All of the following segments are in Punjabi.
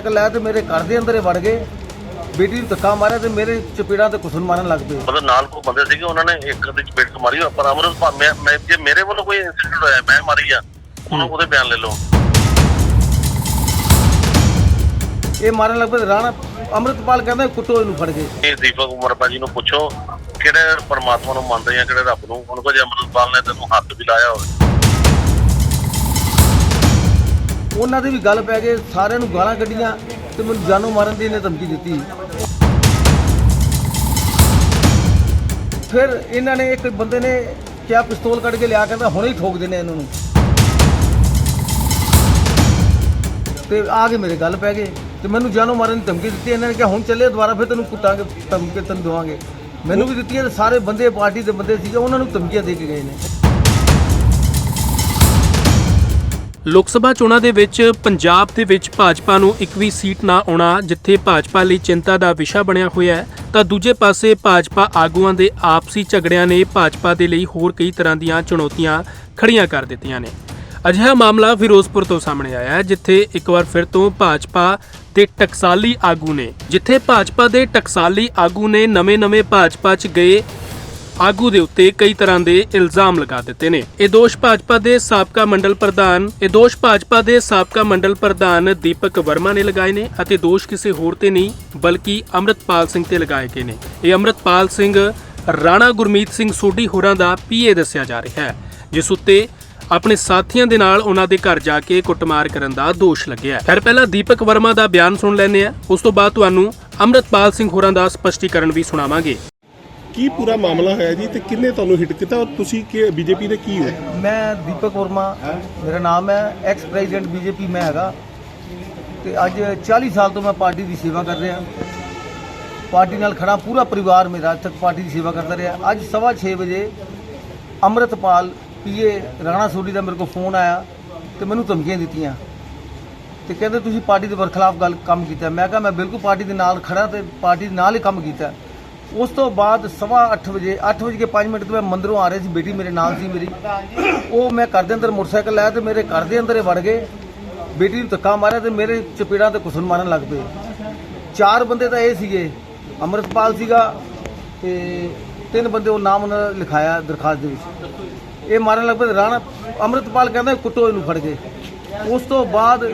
ਸਾਈਕਲ ਲੈ ਤੇ ਮੇਰੇ ਘਰ ਦੇ ਅੰਦਰ ਵੜ ਗਏ। ਬੇਟੀ ਨੂੰ ਧੱਕਾ ਮਾਰਿਆ ਤੇ ਮੇਰੇ ਚਪੇੜਾਂ ਤੇ ਕੁਸਨ ਮਾਰਨ ਲੱਗ ਪਏ। ਮਤਲਬ ਨਾਲ ਕੋ ਬੰਦੇ ਸੀਗੇ ਉਹਨਾਂ ਨੇ ਇੱਕ ਦੇ ਚਪੇਟ ਤੋਂ ਮਾਰੀ ਪਰ ਅਮਰਤ ਭਾ- ਮੈਂ ਮੈਂ- ਜੇ ਮੇਰੇ ਵੱਲੋਂ ਕੋਈ ਇਨਸੀਡੈਂਟ ਹੋਇਆ ਮੈਂ ਮਾਰੀ ਆ ਉਹਨੂੰ ਉਹਦੇ ਬਿਆਨ ਲੈ ਲਓ। ਇਹ ਮਾਰਨ ਲੱਗ ਪਏ ਰਾਣਾ ਅੰਮ੍ਰਿਤਪਾਲ ਕਹਿੰਦਾ ਕੁੱਟੋ ਇਹਨੂੰ ਫੜ ਕੇ। ਇਹ ਦੀਪਕ ਉਮਰਪਾ ਜੀ ਨੂੰ ਪੁੱਛੋ ਕਿਹੜੇ ਪਰਮਾਤਮਾ ਨੂੰ ਮੰਨਦੇ ਆ ਕਿਹੜੇ ਰੱਬ ਨੂੰ? ਉਹਨੂੰ ਕੋ ਜੇ ਅਮਰਤਪਾਲ ਨੇ ਤੈਨੂੰ ਹੱਥ ਵੀ ਲਾਇਆ ਹੋਵੇ। ਉਹਨਾਂ ਦੀ ਵੀ ਗੱਲ ਪੈ ਗਏ ਸਾਰਿਆਂ ਨੂੰ ਗਾਲਾਂ ਕੱਢੀਆਂ ਤੇ ਮੈਨੂੰ ਜਾਨੋਂ ਮਾਰਨ ਦੀ ਇਹਨੇ ਧਮਕੀ ਦਿੱਤੀ। ਫਿਰ ਇਹਨਾਂ ਨੇ ਇੱਕ ਬੰਦੇ ਨੇ ਕਿਹਾ, ਪਿਸਤੌਲ ਕੱਢ ਕੇ ਲਿਆ ਕਹਿੰਦਾ ਹੁਣੇ ਹੀ ਠੋਕ ਦੇਣੇ ਇਹਨਾਂ ਨੂੰ। ਤੇ ਆ ਕੇ ਮੇਰੇ ਗੱਲ ਪੈ ਗਏ ਤੇ ਮੈਨੂੰ ਜਾਨੋਂ ਮਾਰਨ ਦੀ ਧਮਕੀ ਦਿੱਤੀ। ਇਹਨਾਂ ਨੇ ਕਿਹਾ, ਹੁਣ ਚੱਲੇ, ਦੁਬਾਰਾ ਫਿਰ ਤੈਨੂੰ ਕੁੱਟਾਂਗੇ, ਧਮਕੀ ਤੈਨੂੰ ਦੇਵਾਂਗੇ। ਮੈਨੂੰ ਵੀ ਦਿੱਤੀਆਂ ਸਾਰੇ ਬੰਦੇ ਪਾਰਟੀ ਦੇ ਬੰਦੇ ਸੀਗੇ, ਉਹਨਾਂ ਨੂੰ ਧਮਕੀਆਂ ਦੇ ਕੇ ਗਏ ਨੇ। ਲੋਕ ਸਭਾ ਚੋਣਾਂ ਦੇ ਵਿੱਚ ਪੰਜਾਬ ਦੇ ਵਿੱਚ ਭਾਜਪਾ ਨੂੰ ਇੱਕ ਵੀ ਸੀਟ ਨਾ ਆਉਣਾ, ਜਿੱਥੇ ਭਾਜਪਾ ਲਈ ਚਿੰਤਾ ਦਾ ਵਿਸ਼ਾ ਬਣਿਆ ਹੋਇਆ ਹੈ, ਤਾਂ ਦੂਜੇ ਪਾਸੇ ਭਾਜਪਾ ਆਗੂਆਂ ਦੇ ਆਪਸੀ ਝਗੜਿਆਂ ਨੇ ਭਾਜਪਾ ਦੇ ਲਈ ਹੋਰ ਕਈ ਤਰ੍ਹਾਂ ਦੀਆਂ ਚੁਣੌਤੀਆਂ ਖੜੀਆਂ ਕਰ ਦਿੱਤੀਆਂ ਨੇ। ਅਜਿਹਾ ਮਾਮਲਾ ਫਿਰੋਜ਼ਪੁਰ ਤੋਂ ਸਾਹਮਣੇ ਆਇਆ ਹੈ, ਜਿੱਥੇ ਇੱਕ ਵਾਰ ਫਿਰ ਤੋਂ ਭਾਜਪਾ ਦੇ ਟਕਸਾਲੀ ਆਗੂ ਨੇ, ਜਿੱਥੇ ਭਾਜਪਾ ਦੇ ਟਕਸਾਲੀ ਆਗੂ ਨੇ ਨਵੇਂ-ਨਵੇਂ ਭਾਜਪਾ 'ਚ ਗਏ ਆਗੂ ਦੇ ਉੱਤੇ ਕਈ ਤਰ੍ਹਾਂ ਦੇ ਇਲਜ਼ਾਮ ਲਗਾ ਦਿੱਤੇ ਨੇ। ਇਹ ਦੋਸ਼ ਭਾਜਪਾ ਦੇ ਸਾਬਕਾ ਮੰਡਲ ਪ੍ਰਧਾਨ, ਇਹ ਦੋਸ਼ ਭਾਜਪਾ ਦੇ ਸਾਬਕਾ ਮੰਡਲ ਪ੍ਰਧਾਨ ਦੀਪਕ ਵਰਮਾ ਨੇ ਲਗਾਏ ਨੇ ਅਤੇ ਦੋਸ਼ ਕਿਸੇ ਹੋਰ ਤੇ ਨਹੀਂ, ਬਲਕਿ ਅੰਮ੍ਰਿਤਪਾਲ ਸਿੰਘ ਤੇ ਲਗਾਏ ਗਏ ਨੇ। ਇਹ ਅੰਮ੍ਰਿਤਪਾਲ ਸਿੰਘ ਰਾਣਾ ਗੁਰਮੀਤ ਸਿੰਘ ਸੋਢੀ ਹੋਰਾਂ ਦਾ ਪੀਏ ਦੱਸਿਆ ਜਾ ਰਿਹਾ ਹੈ, ਜਿਸ ਉੱਤੇ ਆਪਣੇ ਸਾਥੀਆਂ ਦੇ ਨਾਲ ਉਹਨਾਂ ਦੇ ਘਰ ਜਾ ਕੇ ਕੁੱਟਮਾਰ ਕਰਨ ਦਾ ਦੋਸ਼ ਲੱਗਿਆ ਹੈ। ਖੈਰ, ਪਹਿਲਾਂ ਦੀਪਕ ਵਰਮਾ ਦਾ ਬਿਆਨ ਸੁਣ ਲੈਂਦੇ ਆ ਉਸ ਤੋਂ ਬਾਅਦ ਤੁਹਾਨੂੰ ਅੰਮ੍ਰਿਤਪਾਲ ਸਿੰਘ ਹੋਰਾਂ ਦਾ ਸਪਸ਼ਟੀਕਰਨ ਵੀ ਸੁਣਾਵਾਂਗੇ। ਕੀ ਪੂਰਾ ਮਾਮਲਾ ਹੋਇਆ ਜੀ ਤੇ ਕਿੰਨੇ ਤੁਹਾਨੂੰ ਹਿੱਟ ਕੀਤਾ ਔਰ ਤੁਸੀਂ ਕਿ ਬੀਜੇਪੀ ਦੇ ਕੀ ਹੋ? ਮੈਂ ਦੀਪਕ ਵਰਮਾ, ਮੇਰਾ ਨਾਮ ਹੈ ਐਕਸ ਪ੍ਰੈਜ਼ੀਡੈਂਟ ਬੀਜੇਪੀ ਮੈਂ ਹੈਗਾ। ਤੇ ਅੱਜ 40 ਸਾਲ ਤੋਂ ਮੈਂ ਪਾਰਟੀ ਦੀ ਸੇਵਾ ਕਰ ਰਿਹਾ। ਪਾਰਟੀ ਨਾਲ ਖੜਾ ਪੂਰਾ ਪਰਿਵਾਰ ਮੇਰਾ ਅੱਜ ਤੱਕ ਪਾਰਟੀ ਦੀ ਸੇਵਾ ਕਰਦਾ ਰਿਹਾ। ਅੱਜ ਸਵਾ ਛੇ ਵਜੇ ਅੰਮ੍ਰਿਤਪਾਲ, ਪੀਏ ਰਾਣਾ ਸੋਢੀ ਦਾ ਮੇਰੇ ਕੋਲ ਫੋਨ ਆਇਆ ਤੇ ਮੈਨੂੰ ਧਮਕੀਆਂ ਦਿੱਤੀਆਂ। ਤੇ ਕਹਿੰਦੇ ਤੁਸੀਂ ਪਾਰਟੀ ਦੇ ਵਰਖਲਾਫ ਗੱਲ ਕੰਮ ਕੀਤਾ। ਮੈਂ ਕਿਹਾ ਮੈਂ ਬਿਲਕੁਲ ਪਾਰਟੀ ਦੇ ਨਾਲ ਖੜਾ ਤੇ ਪਾਰਟੀ ਦੇ ਨਾਲ ਹੀ ਕੰਮ ਕੀਤਾ। ਉਸ ਤੋਂ ਬਾਅਦ ਸਵਾ ਅੱਠ ਵਜੇ ਅੱਠ ਵਜੇ ਕੇ 5 ਮਿੰਟ ਤੋਂ ਮੈਂ ਮੰਦਰੋਂ ਆ ਰਿਹਾ ਸੀ, ਬੇਟੀ ਮੇਰੇ ਨਾਲ ਸੀ ਮੇਰੀ। ਉਹ ਮੈਂ ਘਰ ਦੇ ਅੰਦਰ ਮੋਟਰਸਾਈਕਲ ਲਾਇਆ ਤੇ ਮੇਰੇ ਘਰ ਦੇ ਅੰਦਰ ਹੀ ਵੜ ਗਏ। ਬੇਟੀ ਨੂੰ ਧੱਕਾ ਮਾਰਿਆ ਤੇ ਮੇਰੇ ਚਪੇੜਾਂ ਤੇ ਕੁਸਨ ਮਾਰਨ ਲੱਗ ਪਏ। ਚਾਰ ਬੰਦੇ ਤਾਂ ਇਹ ਸੀਗੇ, ਅੰਮ੍ਰਿਤਪਾਲ ਸੀਗਾ ਤੇ ਤਿੰਨ ਬੰਦੇ ਉਹ ਨਾਮ ਉਹਨਾਂ ਦਾ ਲਿਖਾਇਆ ਦਰਖਾਸਤ ਦੇ ਵਿੱਚ। ਇਹ ਮਾਰਨ ਲੱਗ ਪਏ ਰਾਣਾ ਅੰਮ੍ਰਿਤਪਾਲ ਕਹਿੰਦਾ ਕੁੱਟੋ ਇਹਨੂੰ ਫੜ ਕੇ। ਉਸ ਤੋਂ ਬਾਅਦ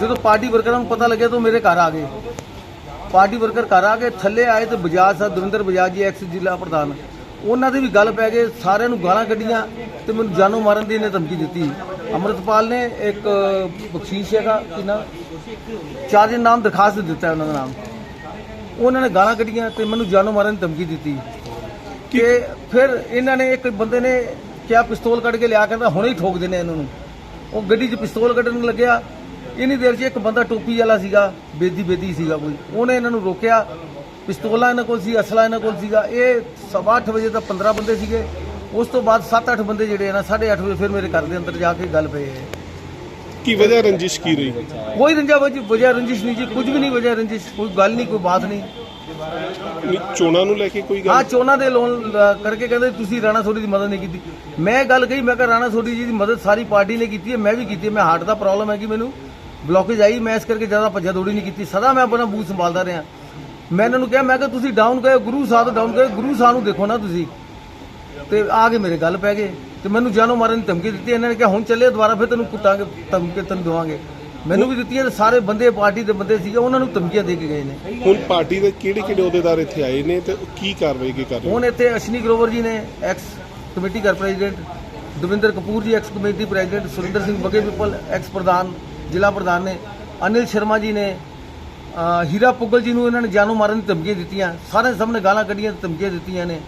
ਜਦੋਂ ਪਾਰਟੀ ਵਰਕਰਾਂ ਨੂੰ ਪਤਾ ਲੱਗਿਆ ਤਾਂ ਉਹ ਮੇਰੇ ਘਰ ਆ ਗਏ। ਪਾਰਟੀ ਵਰਕਰ ਘਰ ਆ ਕੇ ਥੱਲੇ ਆਏ ਤੇ ਬਜਾਜ ਸਾਹਿਬ ਦਵਿੰਦਰ ਬਜਾਜ ਜੀ ਐਕਸ ਜ਼ਿਲ੍ਹਾ ਪ੍ਰਧਾਨ। ਉਹਨਾਂ ਦੀ ਵੀ ਗੱਲ ਪੈ ਗਈ ਸਾਰਿਆਂ ਨੂੰ ਗਾਲਾਂ ਕੱਢੀਆਂ ਤੇ ਮੈਨੂੰ ਜਾਨੋਂ ਮਾਰਨ ਦੀ ਇਹਨੇ ਧਮਕੀ ਦਿੱਤੀ। ਅੰਮ੍ਰਿਤਪਾਲ ਨੇ ਇੱਕ ਬਖਸ਼ੀਸ਼ ਹੈਗਾ ਕਿ ਨਾ? ਚਾਰ ਜਨ ਨਾਮ ਦਰਖਾਸਤ ਦਿੱਤਾ ਉਹਨਾਂ ਦਾ ਨਾਮ। ਉਹਨਾਂ ਨੇ ਗਾਲਾਂ ਕੱਢੀਆਂ ਤੇ ਮੈਨੂੰ ਜਾਨੋਂ ਮਾਰਨ ਦੀ ਧਮਕੀ ਦਿੱਤੀ। ਕਿ ਫਿਰ ਇਹਨਾਂ ਨੇ ਇੱਕ ਬੰਦੇ ਨੇ ਕਿਹਾ ਪਿਸਤੌਲ ਕੱਢ ਕੇ ਲਿਆ ਕਹਿੰਦਾ ਹੁਣੇ ਹੀ ਠੋਕ ਦੇਣੇ ਇਹਨਾਂ ਨੂੰ। ਉਹ ਗੱਡੀ 'ਚ ਪਿਸਤੌਲ ਕੱਢਣ ਲੱਗਿਆ। ਇੰਨੀ ਦੇਰ 'ਚ ਇੱਕ ਬੰਦਾ ਟੋਪੀ ਵਾਲਾ ਸੀਗਾ ਬੇਦੀ ਬੇਦੀ ਸੀਗਾ ਕੋਈ। ਉਹਨੇ ਇਹਨਾਂ ਨੂੰ ਰੋਕਿਆ। ਪਿਸਤੌਲਾਂ ਇਹਨਾਂ ਕੋਲ ਸੀ ਅਸਲਾ ਇਹਨਾਂ ਕੋਲ ਸੀਗਾ। ਇਹ ਸਵਾ ਅੱਠ ਵਜੇ ਤੱਕ 15 ਬੰਦੇ ਸੀਗੇ। ਉਸ ਤੋਂ ਬਾਅਦ 7-8 ਬੰਦੇ ਜਿਹੜੇ ਆ ਨਾ 8:30 ਵਜੇ ਫਿਰ ਮੇਰੇ ਘਰ ਦੇ ਅੰਦਰ ਜਾ ਕੇ ਗੱਲ ਪਏ ਕੀ ਵਜ੍ਹਾ ਰੰਜਿਸ਼ ਕੀ ਰਹੀ? ਕੋਈ ਰੰਜਾ ਵਜ ਵਜ੍ਹਾ ਰੰਜਿਸ਼ ਨਹੀਂ ਜੀ ਕੁਝ ਵੀ ਨਹੀਂ ਵਜ੍ਹਾ ਰੰਜਿਸ਼ ਕੋਈ ਗੱਲ ਨਹੀਂ ਕੋਈ ਬਾਤ ਨਹੀਂ। ਚੋਣਾਂ ਨੂੰ ਲੈ ਕੇ ਕੋਈ ਆ ਗੱਲ ਚੋਣਾਂ ਦੇ ਲੋਨ ਕਰਕੇ ਕਹਿੰਦੇ ਤੁਸੀਂ ਰਾਣਾ ਸੋਢੀ ਦੀ ਮਦਦ ਨਹੀਂ ਕੀਤੀ। ਮੈਂ ਗੱਲ ਕਹੀ ਮੈਂ ਕਿਹਾ ਰਾਣਾ ਸੋਢੀ ਜੀ ਦੀ ਮਦਦ ਸਾਰੀ ਪਾਰਟੀ ਨੇ ਕੀਤੀ ਹੈ ਮੈਂ ਵੀ ਕੀਤੀ ਹੈ ਮੈਂ ਹਾਰਟ ਦਾ ਪ੍ਰੋਬਲਮ ਹੈ ਕਿ ਮੈਨੂੰ। ਬਲੋਕੇਜ ਆਈ ਮੈਂ ਇਸ ਕਰਕੇ ਜ਼ਿਆਦਾ ਭੱਜਾ ਦੌੜੀ ਨਹੀਂ ਕੀਤੀ। ਸਦਾ ਮੈਂ ਆਪਣਾ ਬੂਥ ਸੰਭਾਲਦਾ ਰਿਹਾ। ਮੈਂ ਇਹਨਾਂ ਨੂੰ ਕਿਹਾ ਮੈਂ ਕਿਹਾ ਤੁਸੀਂ ਡਾਊਨ ਗਏ ਗੁਰੂ ਸਾਹਿਬ ਡਾਊਨ ਗਏ ਗੁਰੂ ਸਾਹਿਬ ਨੂੰ ਦੇਖੋ ਨਾ ਤੁਸੀਂ। ਤੇ ਆ ਕੇ ਮੇਰੇ ਗੱਲ ਪੈ ਗਏ। ਤੇ ਮੈਨੂੰ ਜਾਨੋਂ ਮਾਰਨ ਦੀ ਧਮਕੀ ਦਿੱਤੀ। ਇਹਨਾਂ ਨੇ ਕਿਹਾ ਹੁਣ ਚੱਲੇ ਦੁਬਾਰਾ ਫਿਰ ਤੈਨੂੰ ਕੁੱਟਾਂਗੇ ਧਮਕੀ ਤੈਨੂੰ ਦੇਵਾਂਗੇ। ਮੈਨੂੰ ਵੀ ਦਿੱਤੀਆਂ ਤੇ ਸਾਰੇ ਬੰਦੇ ਪਾਰਟੀ ਦੇ ਬੰਦੇ ਸੀਗੇ ਉਹਨਾਂ ਨੂੰ ਧਮਕੀਆਂ ਦੇ ਕੇ ਗਏ ਨੇ। ਹੁਣ ਪਾਰਟੀ ਦੇ ਕਿਹੜੇ ਕਿਹੜੇ ਅਹੁਦੇਦਾਰ ਇੱਥੇ ਆਏ ਨੇ ਤੇ ਕੀ ਕਾਰਵਾਈ ਕੀ ਕਰ ਰਹੇ ਹੁਣ ਇੱਥੇ ਅਸ਼ਨੀ ਗਰੋਵਰ ਜੀ ਨੇ ਐਕਸ ਕਮੇਟੀ ਕਰ president Davinder Kapoor ji ex committee president Surinder Singh Bagge ਪਿੱਪਲ ਐਕਸ ਪ੍ਰਧਾਨ ਜ਼ਿਲ੍ਹਾ ਪ੍ਰਧਾਨ ਨੇ, ਅਨਿਲ ਸ਼ਰਮਾ ਜੀ ਨੇ ਹੀਰਾ ਪੁੱਗਲ ਜੀ ਨੂੰ ਇਹਨਾਂ ਨੇ ਜਾਨੋਂ ਮਾਰਨ ਦੀ ਧਮਕੀਆਂ ਦਿੱਤੀਆਂ ਸਾਰੇ ਸਾਹਮਣੇ ਗਾਲਾਂ ਕੱਢੀਆਂ ਤੇ ਧਮਕੀਆਂ ਦਿੱਤੀਆਂ ਨੇ।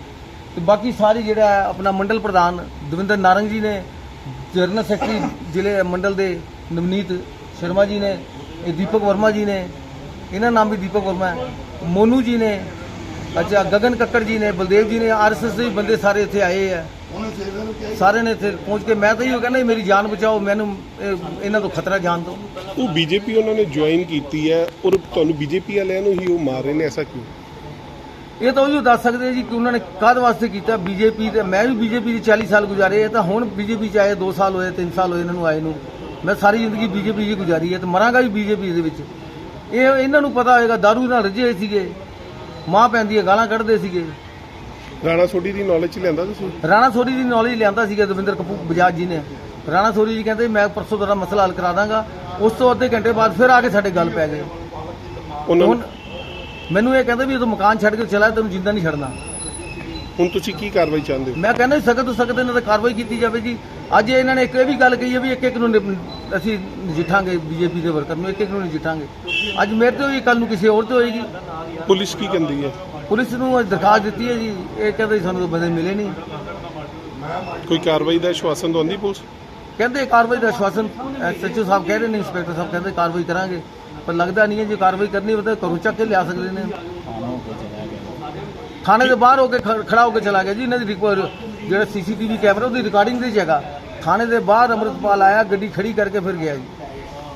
ਤੇ ਬਾਕੀ ਸਾਰੇ ਜਿਹੜਾ ਆਪਣਾ ਮੰਡਲ ਪ੍ਰਧਾਨ ਦਵਿੰਦਰ ਨਾਰੰਗ ਜੀ ਨੇ, ਜਨਰਲ ਸੈਕਟਰੀ ਜ਼ਿਲ੍ਹੇ ਮੰਡਲ ਦੇ ਨਵਨੀਤ ਸ਼ਰਮਾ ਜੀ ਨੇ, ਇਹ ਦੀਪਕ ਵਰਮਾ ਜੀ ਨੇ, ਇਹਨਾਂ ਨਾਮ ਵੀ ਦੀਪਕ ਵਰਮਾ ਹੈ। ਮੋਨੂ ਜੀ ਨੇ ਅੱਛਾ ਗਗਨ ਕੱਕੜ ਜੀ ਨੇ ਬਲਦੇਵ ਜੀ ਨੇ ਆਰਐਸਐਸ ਦੇ ਵੀ ਬੰਦੇ ਸਾਰੇ ਇੱਥੇ ਆਏ ਆ। ਸਾਰੇ ਨੇ ਇੱਥੇ ਪਹੁੰਚ ਕੇ ਮੈਂ ਤਾਂ ਇਹੋ ਕਹਿੰਦਾ ਮੇਰੀ ਜਾਨ ਬਚਾਓ ਮੈਨੂੰ ਇਹ- ਇਹਨਾਂ ਤੋਂ ਖਤਰਾ ਜਾਨ ਤੋਂ ਉਹ ਬੀਜੇਪੀ ਉਹਨਾਂ ਨੇ ਜੁਆਇਨ ਕੀਤੀ ਹੈ ਔਰ ਤੁਹਾਨੂੰ ਬੀਜੇਪੀ ਵਾਲਿਆਂ ਨੂੰ ਹੀ ਉਹ ਮਾਰ ਰਹੇ ਨੇ ਐਸਾ ਕਿਉਂ? ਇਹ ਤਾਂ ਉਹੀ ਦੱਸ ਸਕਦੇ ਜੀ ਕਿ ਉਹਨਾਂ ਨੇ ਕਾਹਦ ਵਾਸਤੇ ਕੀਤਾ ਬੀਜੇਪੀ ਤੇ ਮੈਂ ਵੀ ਬੀਜੇਪੀ ਦੇ 40 ਸਾਲ ਗੁਜ਼ਾਰੇ ਆ ਤਾਂ ਹੁਣ ਬੀਜੇਪੀ ਚ ਆਏ 2 ਸਾਲ ਹੋਏ 3 ਸਾਲ ਹੋਏ ਇਹਨਾਂ ਨੂੰ ਆਏ ਨੂੰ। ਮੈਂ ਸਾਰੀ ਜ਼ਿੰਦਗੀ ਬੀਜੇਪੀ 'ਚ ਗੁਜ਼ਾਰੀ ਹੈ ਤੇ ਮਰਾਂਗਾ ਵੀ ਬੀਜੇਪੀ ਦੇ ਵਿੱਚ। ਇਹ ਇਹਨਾਂ ਨੂੰ ਪਤਾ ਹੋਏਗਾ दारू ਨਾਲ ਰਜੇ ਹੋਏ ਸੀਗੇ। ਮਾਂ ਪੈਂਦੀ ਹੈ ਗਾਲਾਂ ਕੱਢਦੇ ਸੀਗੇ। ਰਾਣਾ ਸੋਢੀ ਦੀ ਨੌਲੇਜ ਚ ਲਿਆਂਦਾ ਤੁਸੀਂ? ਰਾਣਾ ਸੋਰੀ ਦੀ ਨੌਲੇਜ ਲਿਆਂਦਾ ਸੀਗਾ ਦਵਿੰਦਰ ਕਪੂਰ ਬਜਾਜ ਜੀ ਨੇ। ਰਾਣਾ ਸੋਰੀ ਜੀ ਕਹਿੰਦੇ ਮੈਂ ਪਰਸੋਂ ਤੇਰਾ ਮਸਲਾ ਹੱਲ ਕਰਾ ਦਾਂਗਾ। ਉਸ ਤੋਂ ਅੱਧੇ ਘੰਟੇ ਬਾਅਦ ਫਿਰ ਆ ਕੇ ਸਾਡੇ ਗੱਲ ਪੈ ਗਏ। ਉਹਨਾਂ ਹੁਣ ਨੂੰ ਮੈਨੂੰ ਇਹ ਕਹਿੰਦੇ ਵੀ ਤੂੰ ਮਕਾਨ ਛੱਡ ਕੇ ਚਲਾ ਤੈਨੂੰ ਜਿੰਦਾ ਨਹੀਂ ਛੱਡਣਾ। ਹੁਣ ਤੁਸੀਂ ਕੀ ਕਾਰਵਾਈ ਚਾਹੁੰਦੇ ਹੋ? ਮੈਂ ਕਹਿੰਦਾ ਸਖਤ ਤੋਂ ਸਖਤ ਇਹਨਾਂ ਤੇ ਕਾਰਵਾਈ ਕੀਤੀ ਜਾਵੇ ਜੀ। ਅੱਜ ਇਹਨਾਂ ਨੇ ਇੱਕ ਇਹ ਵੀ ਗੱਲ ਕਹੀ ਹੈ ਵੀ ਇੱਕ ਇੱਕ ਨੂੰ ਅਸੀਂ ਨਜਿੱਠਾਂਗੇ ਬੀਜੇਪੀ ਦੇ ਵਰਕਰ ਨੂੰ ਇੱਕ ਇੱਕ ਨੂੰ ਨਜਿੱਠਾਂਗੇ। ਅੱਜ ਮੇਰੇ ਤੇ ਹੋਈ ਕੱਲ ਨੂੰ ਕਿਸੇ ਹੋਰ ਤੇ ਹੋਏਗੀ। ਪੁਲਿਸ ਕੀ ਕਹਿੰਦੀ ਹੈ? ਪੁਲਿਸ ਨੂੰ ਅੱਜ ਦਰਖਾਸਤ ਦਿੱਤੀ ਹੈ ਜੀ ਇਹ ਕਹਿੰਦੇ ਜੀ ਸਾਨੂੰ ਤਾਂ ਬੰਦੇ ਮਿਲੇ ਨਹੀਂ। ਕੋਈ ਕਾਰਵਾਈ ਦਾ ਆਸ਼ਵਾਸਨ ਦਵਾਉਂਦੀ ਪੁਲਿਸ? ਕਹਿੰਦੇ ਕਾਰਵਾਈ ਦਾ ਆਸ਼ਵਾਸਨ ਸੱਚੋ ਸਾਹਿਬ ਕਹਿ ਰਹੇ ਨੇ ਇੰਸਪੈਕਟਰ ਸਾਹਿਬ ਕਹਿੰਦੇ ਕਾਰਵਾਈ ਕਰਾਂਗੇ। ਪਰ ਲੱਗਦਾ ਨਹੀਂ ਹੈ ਜੇ ਕਾਰਵਾਈ ਕਰਨੀ ਹੋਵੇ ਤਾਂ ਘਰੋਂ ਚੱਕ ਕੇ ਲਿਆ ਸਕਦੇ ਨੇ। ਥਾਣੇ ਦੇ ਬਾਹਰ ਹੋ ਕੇ ਖ- ਖੜਾ ਹੋ ਕੇ ਚਲਾ ਗਿਆ ਜੀ। ਇਹਨਾਂ ਦੀ ਰਿਕਵਰ ਜਿਹੜਾ ਸੀਸੀਟੀਵੀ ਕੈਮਰਾ ਉਹਦੀ ਰਿਕਾਰਡਿੰਗ ਦੀ ਜਗ੍ਹਾ ਥਾਣੇ ਦੇ ਬਾਹਰ ਅੰਮ੍ਰਿਤਪਾਲ ਆਇਆ ਗੱਡੀ ਖੜੀ ਕਰਕੇ ਫਿਰ ਗਿਆ ਜੀ।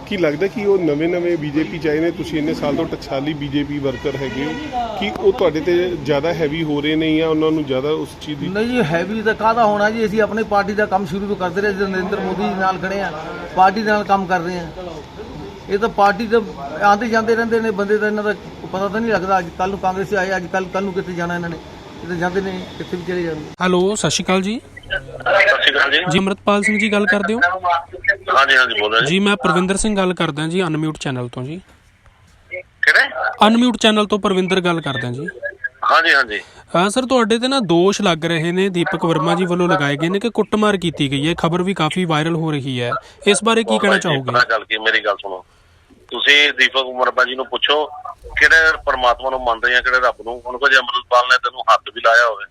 ਕੀ ਲੱਗਦਾ ਕਿ ਉਹ ਨਵੇਂ-ਨਵੇਂ ਬੀਜੇਪੀ ਚ ਆਏ ਨੇ? ਤੁਸੀਂ ਇੰਨੇ ਸਾਲ ਤੋਂ ਟਕਸਾਲੀ ਬੀਜੇਪੀ ਵਰਕਰ ਹੈਗੇ ਹੋ। ਕਿ ਉਹ ਤੁਹਾਡੇ ਤੇ ਜ਼ਿਆਦਾ ਹੈਵੀ ਹੋ ਰਹੇ ਨੇ ਜਾਂ ਉਹਨਾਂ ਨੂੰ ਜ਼ਿਆਦਾ ਉਸ ਚੀਜ਼ ਦੀ ਨਹੀਂ ਜੀ ਹੈਵੀ ਤਾਂ ਕਾਹਦਾ ਹੋਣਾ ਜੀ? ਅਸੀਂ ਆਪਣੀ ਪਾਰਟੀ ਦਾ ਕੰਮ ਸ਼ੁਰੂ ਤੋਂ ਕਰਦੇ ਰਹੇ। ਜਦੋਂ ਨਰਿੰਦਰ ਮੋਦੀ ਜੀ ਨਾਲ ਖੜੇ ਆ ਪਾਰਟੀ ਦੇ ਨਾਲ ਕੰਮ ਕਰ ਰਹੇ ਆ ਇਹ ਤਾਂ ਪਾਰਟੀ ਦੇ ਆਉਂਦੇ ਜਾਂਦੇ ਰਹਿੰਦੇ ਨੇ। ਬੰਦੇ ਦਾ ਇਹਨਾਂ ਦਾ ਪਤਾ ਤਾਂ ਨਹੀਂ ਲੱਗਦਾ ਅੱਜ ਕੱਲ ਨੂੰ ਕਾਂਗਰਸ ਆਏ ਅੱਜ ਕੱਲ ਕੱਲ ਨੂੰ ਕਿੱਥੇ ਜਾਣਾ ਇਹਨਾਂ ਨੇ ਇਹ ਤਾਂ ਜਾਂਦੇ ਨੇ ਕਿੱਥੇ ਵੀ ਚਲੇ ਜਾਂਦੇ ਹੈਲੋ ਸਤਿ ਸ਼੍ਰੀ ਅਕਾਲ ਜੀ ਸਤਿ ਸ਼੍ਰੀ ਅਕਾਲ ਜੀ ਜੀ ਅਮਰਤਪਾਲ ਸਿੰਘ ਜੀ ਗੱਲ ਕਰਦੇ ਹੋ ਹਾਂਜੀ ਹਾਂਜੀ ਬੋਲ ਰਹੇ ਜੀ ਜੀ ਮੈਂ ਪ੍ਰਵਿੰਦਰ ਸਿੰਘ ਗੱਲ ਕਰਦਾ ਜੀ ਅਨਮਿਊਟ ਚੈਨਲ ਤੋਂ ਜੀ ਕਿਹੜੇ ਅਨਮਿਊਟ ਚੈਨਲ ਤੋਂ ਪ੍ਰਵਿੰਦਰ ਗੱਲ ਕਰਦਾ ਜੀ ਹਾਂਜੀ ਹਾਂਜੀ ਹਾਂ ਸਰ ਤੁਹਾਡੇ ਤੇ ਨਾ ਦੋਸ਼ ਲੱਗ ਰਹੇ ਨੇ ਦੀਪਕ ਵਰਮਾ ਜੀ ਵੱਲੋਂ ਲਗਾਏ ਗਏ ਨੇ ਕਿ ਕੁੱਟਮਾਰ ਕੀਤੀ ਗਈ ਹੈ ਖਬਰ ਵੀ ਕਾਫੀ ਵਾਇਰਲ ਹੋ ਰਹੀ ਹੈ ਇਸ ਬਾਰੇ ਕੀ ਕਹਿਣਾ ਚਾਹੋਗੇ ਪਤਾ ਗੱਲ ਕੀ ਮੇਰੀ ਗੱਲ ਸੁਣੋ ਤੁਸੀਂ ਦੀਪਕ ਉਮਰਪਾ ਜੀ ਨੂੰ ਪੁੱਛੋ ਕਿਹੜੇ ਪਰਮਾਤਮਾ ਨੂੰ ਮੰਨਦੇ ਆ ਕਿਹੜੇ ਰੱਬ ਨੂੰ? ਉਹਨਾਂ ਕੋਲ ਜੇ ਅਮਰਪਾਲ ਨੇ ਤੈਨੂੰ ਹੱਥ ਵੀ ਲਾਇਆ ਹੋਵੇ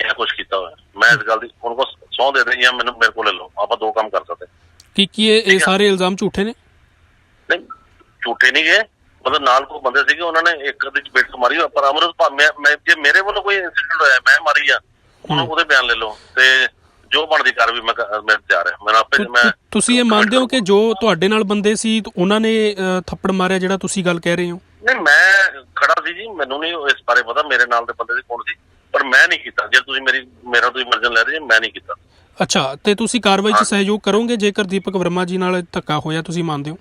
ਇਹ ਕੁਝ ਕੀਤਾ ਹੋਵੇ। ਮੈਂ ਇਸ ਗੱਲ ਦੀ ਉਹਨਾਂ ਕੋਲ ਸਹੁੰ ਦੇ ਦੇਈ ਆ ਮੈਨੂੰ ਮੇਰੇ ਕੋਲ ਲੈ ਲਓ। ਆਪਾਂ ਦੋ ਕੰਮ ਕਰ ਸਕਦੇ ਕੀ ਕੀ ਇਹ ਸਾਰੇ ਇਲਜ਼ਾਮ ਝੂਠੇ ਨੇ? ਨਹੀਂ ਝੂਠੇ ਨਹੀਂ ਗਏ। ਮਤਲਬ ਨਾਲ ਕੋ ਬੰਦੇ ਸੀਗੇ ਉਹਨਾਂ ਨੇ ਇੱਕ ਦੇ ਚਪੇਟ ਮਾਰੀ ਪਰ ਅਮਰਪਾਲ ਮੈਂ ਮੈਂ- ਜੇ ਮੇਰੇ ਵੱਲੋਂ ਕੋਈ ਇਨਸੀਡੈਂਟ ਹੋਇਆ ਮੈਂ ਮਾਰੀ ਆ ਉਹਨੂੰ ਉਹਦੇ ਬਿਆਨ ਲੈ ਲਓ। ਤੇ ਜੋ ਬਣਦੀ ਕਰ ਵੀ ਮੈਂ ਮੈਂ ਤਿਆਰ ਹਾਂ। ਮੈਂ ਆਪੇ ਮੈਂ ਤੁਸੀਂ ਇਹ ਮੰਨਦੇ ਹੋ ਕਿ ਜੋ ਤੁਹਾਡੇ ਨਾਲ ਬੰਦੇ ਸੀ ਉਹਨਾਂ ਨੇ ਥੱਪੜ ਮਾਰਿਆ ਜਿਹੜਾ ਤੁਸੀਂ ਗੱਲ ਕਹਿ ਰਹੇ ਹੋ? ਨਹੀਂ ਮੈਂ ਖੜਾ ਸੀ ਜੀ ਮੈਨੂੰ ਨਹੀਂ ਇਸ ਬਾਰੇ ਪਤਾ ਮੇਰੇ ਨਾਲ ਦੇ ਬੰਦੇ ਦੀ ਕੌਣ ਸੀ ਪਰ ਮੈਂ ਨਹੀਂ ਕੀਤਾ। ਜੇ ਤੁਸੀਂ ਮੇਰੀ ਮੇਰਾ ਤੁਸੀਂ ਵਰਜਨ ਲੈ ਰਹੇ ਮੈਂ ਨਹੀਂ ਕੀਤਾ। ਅੱਛਾ ਤੇ ਤੁਸੀਂ ਕਾਰਵਾਈ 'ਚ ਸਹਿਯੋਗ ਕਰੋਗੇ ਜੇਕਰ ਦੀਪਕ ਵਰਮਾ ਜੀ ਨਾਲ ਧੱਕਾ ਹੋਇਆ ਤੁਸੀਂ ਮੰਨਦੇ ਹੋ?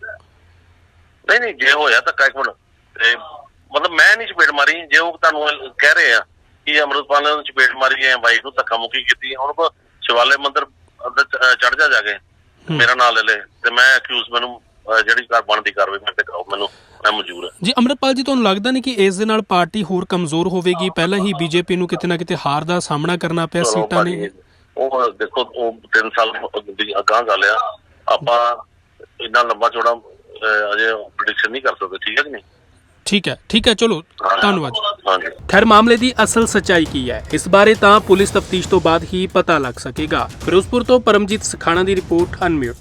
ਨਹੀਂ ਨਹੀਂ ਜੇ ਹੋਇਆ ਤਾਂ ਇੱਕ ਮਿੰਟ ਤੇ ਮਤਲਬ ਮੈਂ ਨਹੀਂ ਚਪੇੜ ਮਾਰੀ ਜੇ ਉਹ ਤੁਹਾਨੂੰ ਕਹਿ ਰਹੇ ਆ ਕਿ ਅਮਰੁਤਪਾਲ ਨੇ ਚਪੇੜ ਮਾਰੀ ਹੈ ਬਾਈਕ ਨੂੰ ਧੱਕਾ ਮੁੱਕੀ ਕੀਤੀ ਹੈ, ਉਹਨਾਂ ਕੋ ਸ਼ਿਵਾਲੇ ਮੰਦਿਰ ਚੜ ਜਾ ਜਾ ਕੇ ਮੇਰਾ ਨਾਮ ਲੈ ਲੈ ਤੇ ਮੈਂ ਅਕਿਊਜ਼ ਮੈਨੂੰ ਜਿਹੜੀ ਕਾਰ ਬਣਦੀ ਕਾਰਵਾਈ ਮੇਰੇ ਤੇ ਕਰਾਓ ਮੈਨੂੰ ਮੈਂ ਮਨਜ਼ੂਰ ਹਾਂ। ਜੀ ਅਮਰਪਾਲ ਜੀ ਤੁਹਾਨੂੰ ਲੱਗਦਾ ਨਹੀਂ ਕਿ ਇਸ ਦੇ ਨਾਲ ਪਾਰਟੀ ਹੋਰ ਕਮਜ਼ੋਰ ਹੋਵੇਗੀ? ਪਹਿਲਾਂ ਹੀ ਬੀਜੇਪੀ ਨੂੰ ਕਿਤੇ ਨਾ ਕਿਤੇ ਹਾਰ ਦਾ ਸਾਹਮਣਾ ਕਰਨਾ ਪਿਆ ਸੀਟਾਂ ਭਾਜੀ, ਨੇ ਉਹ ਦੇਖੋ ਉਹ 3 ਸਾਲ ਦੀ ਅਗਾਂਹ ਗੱਲ ਆ। ਆਪਾਂ ਇੰਨਾ ਲੰਬਾ ਚੌੜਾ ਅਜੇ ਪ੍ਰੈਡਿਕਸ਼ਨ ਨਹੀਂ ਕਰ ਸਕਦੇ ਠੀਕ ਹੈ ਕਿ ਨਹੀਂ? ਠੀਕ ਹੈ ਠੀਕ ਹੈ ਚਲੋ। ਧੰਨਵਾਦ। ਖੈਰ ਮਾਮਲੇ ਦੀ ਅਸਲ ਸਚਾਈ ਕੀ ਹੈ? ਇਸ ਬਾਰੇ ਤਾਂ ਪੁਲਿਸ ਤਫਤੀਸ਼ ਤੋਂ ਬਾਅਦ ਹੀ ਪਤਾ ਲੱਗ ਸਕੇਗਾ। ਫਿਰੋਜ਼ਪੁਰ ਤੋਂ ਪਰਮਜੀਤ ਸਖਾਣਾ ਦੀ ਰਿਪੋਰਟ ਅਨਮਿਊਟ।